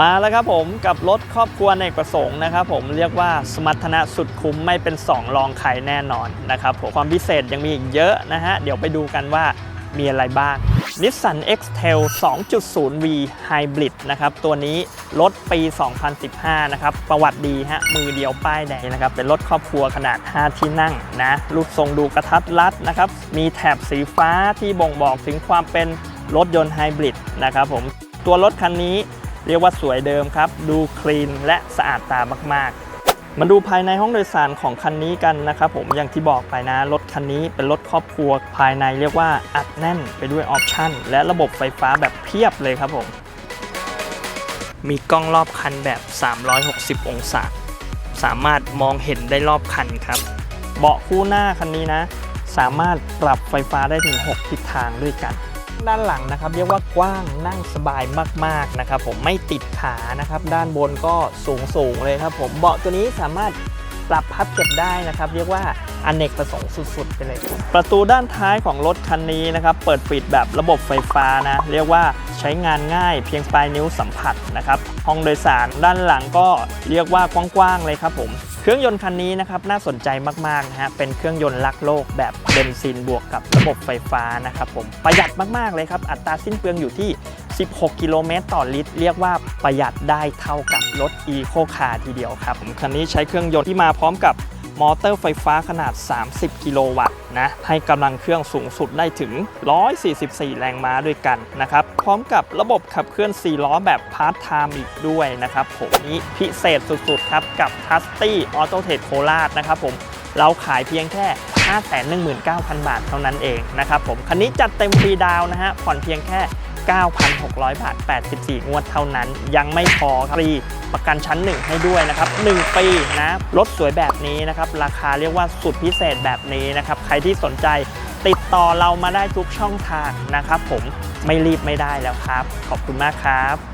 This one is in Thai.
มาแล้วครับผมกับรถครอบครัวในประสงค์นะครับผมเรียกว่าสมรรถนะสุดคุ้มไม่เป็น 2 รองใครแน่นอนนะครับผมความพิเศษยังมีอีกเยอะนะฮะ เดี๋ยวไปดูกันว่ามีอะไรบ้าง Nissan X-Trail 2.0V Hybrid นะครับ ตัวนี้รถปี 2015 นะครับ ประวัติดีฮะ มือเดียวป้ายแดงนะครับ เป็นรถครอบครัวขนาด 5 ที่นั่งนะ รูปทรงดูกระทัดรัดนะครับ มีแถบสีฟ้าที่บ่งบอกถึงความเป็นรถยนต์ไฮบริดนะครับผม ตัวรถคันนี้ เรียกว่าสวยเดิมครับ ดูคลีนและสะอาดตามาก ๆ มาดูภายในห้องโดยสารของคันนี้กันนะครับผมอย่างที่บอกไปนะ รถคันนี้เป็นรถครอบครัวภายในเรียกว่าอัดแน่นไปด้วยออปชั่น และระบบไฟฟ้าแบบเพียบเลยครับผม มีกล้องรอบคันแบบ 360 องศา สามารถมองเห็นได้รอบคันครับ เบาะคู่หน้าคันนี้นะ สามารถปรับไฟฟ้าได้ถึง 6 ทิศทางด้วยกัน ด้านหลังนะครับเรียกว่ากว้างนั่งสบายมากๆนะครับผมไม่ติดขานะครับด้านบนก็สูงสูงเลยครับผมเบาะตัวนี้สามารถปรับพับเก็บได้นะครับ เรียกว่าอเนกประสงค์สุดๆไปเลย ประตูด้านท้ายของรถคันนี้นะครับเปิดปิดแบบระบบไฟฟ้านะเรียกว่าใช้งานง่ายเพียงปลายนิ้วสัมผัสนะครับห้องโดยสารด้านหลังก็เรียกว่ากว้างๆเลยครับผม เครื่องยนต์คันนี้นะครับน่าสนใจมากๆนะฮะเป็นเครื่องยนต์รักโลกแบบเบนซินบวกกับระบบไฟฟ้านะครับผมประหยัดมากๆเลยครับอัตราสิ้นเปลืองอยู่ที่ 16 กิโลเมตรต่อลิตร เรียกว่าประหยัดได้เท่ากับรถอีโคคาทีเดียวครับคันนี้ใช้เครื่องยนต์ที่มาพร้อมกับ มอเตอร์ไฟฟ้าขนาด 30 กิโลวัตต์นะให้กำลังเครื่องสูงสุดได้ถึง 144 แรงม้าด้วยกันนะครับพร้อมกับระบบขับเคลื่อน 4 ล้อแบบพาร์ทไทม์อีกด้วยนะครับผมนี้พิเศษสุดๆครับกับ t u s t y Auto t r a d e โคราชนะครับผมเราขายเพียงแค่ 519,000 บาทเท่านั้นเองนะครับผมคันนี้จัดเต็มฟรีดาวน์นะฮะผ่อนเพียงแค่ 9,600 บาท 84 งวดเท่านั้น ยังไม่พอครับรีประกันชั้น 1 ให้ด้วยนะครับ 1 ปีนะรถสวยแบบนี้นะครับ ราคาเรียกว่าสุดพิเศษแบบนี้นะครับ ใครที่สนใจติดต่อเรามาได้ทุกช่องทางนะครับผมไม่รีบไม่ได้แล้วครับ ขอบคุณมากครับ